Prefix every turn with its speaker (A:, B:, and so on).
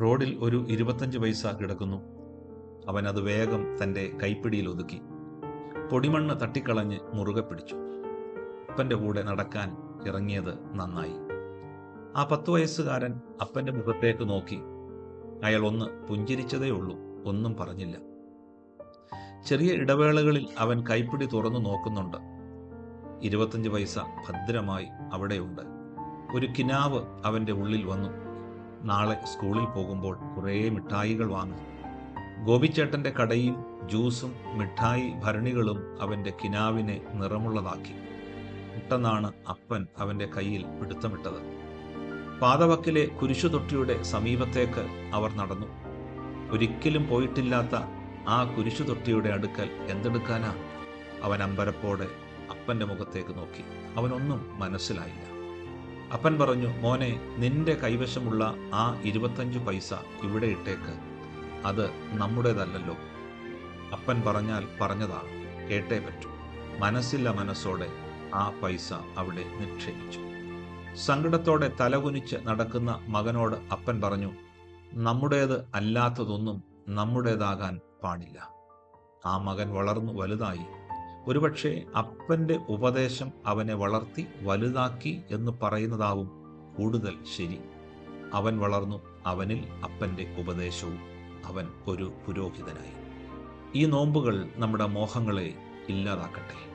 A: റോഡിൽ ഒരു ഇരുപത്തഞ്ച് പൈസ കിടക്കുന്നു. അവൻ അത് വേഗം തന്റെ കൈപ്പിടിയിൽ ഒതുക്കി. പൊടിമണ്ണ് തട്ടിക്കളഞ്ഞ് മുറുകെ പിടിച്ചു. അപ്പന്റെ കൂടെ നടക്കാൻ ഇറങ്ങിയത് നന്നായി. ആ പത്തു വയസ്സുകാരൻ അപ്പന്റെ മുഖത്തേക്ക് നോക്കി. അയാൾ ഒന്ന് പുഞ്ചിരിച്ചതേ ഉള്ളൂ ഒന്നും പറഞ്ഞില്ല. ചെറിയ ഇടവേളകളിൽ അവൻ കൈപ്പിടി തുറന്നു നോക്കുന്നുണ്ട്. ഇരുപത്തഞ്ച് പൈസ ഭദ്രമായി അവിടെയുണ്ട്. ഒരു കിനാവ് അവന്റെ ഉള്ളിൽ വന്നു. നാളെ സ്കൂളിൽ പോകുമ്പോൾ കുറേ മിഠായികൾ വാങ്ങും. ഗോപിച്ചേട്ടന്റെ കടയിൽ ജ്യൂസും മിഠായി ഭരണികളും അവന്റെ കിനാവിനെ നിറമുള്ളതാക്കി. പെട്ടെന്നാണ് അപ്പൻ അവന്റെ കയ്യിൽ പിടുത്തമിട്ടത്. പാതവക്കിലെ കുരിശുതൊട്ടിയുടെ സമീപത്തേക്ക് അവർ നടന്നു. ഒരിക്കലും പോയിട്ടില്ലാത്ത ആ കുരിശുതൊട്ടിയുടെ അടുക്കൽ എന്തെടുക്കാനാ? അവൻ അമ്പരപ്പോടെ അപ്പന്റെ മുഖത്തേക്ക് നോക്കി. അവനൊന്നും മനസ്സിലായില്ല. അപ്പൻ പറഞ്ഞു മോനെ നിന്റെ കൈവശമുള്ള ആ ഇരുപത്തഞ്ച് പൈസ ഇവിടെ ഇട്ടേക്ക്. അത് നമ്മുടേതല്ലല്ലോ. അപ്പൻ പറഞ്ഞാൽ പറഞ്ഞതാണ് കേട്ടേ പറ്റൂ. മനസ്സില്ല മനസ്സോടെ ആ പൈസ അവിടെ നിക്ഷേപിച്ചു. സങ്കടത്തോടെ തലകുനിച്ച് നടക്കുന്ന മകനോട് അപ്പൻ പറഞ്ഞു നമ്മുടേത് അല്ലാത്തതൊന്നും നമ്മുടേതാകാൻ പാടില്ല. ആ മകൻ വളർന്നു വലുതായി. ഒരുപക്ഷെ അപ്പന്റെ ഉപദേശം അവനെ വളർത്തി വലുതാക്കി എന്ന് പറയുന്നതാവും കൂടുതൽ ശരി. അവൻ വളർന്നു അവനിൽ അപ്പന്റെ ഉപദേശവും അവൻ ഒരു പുരോഹിതനായി. ഈ നോമ്പുകൾ നമ്മുടെ മോഹങ്ങളെ ഇല്ലാതാക്കട്ടെ.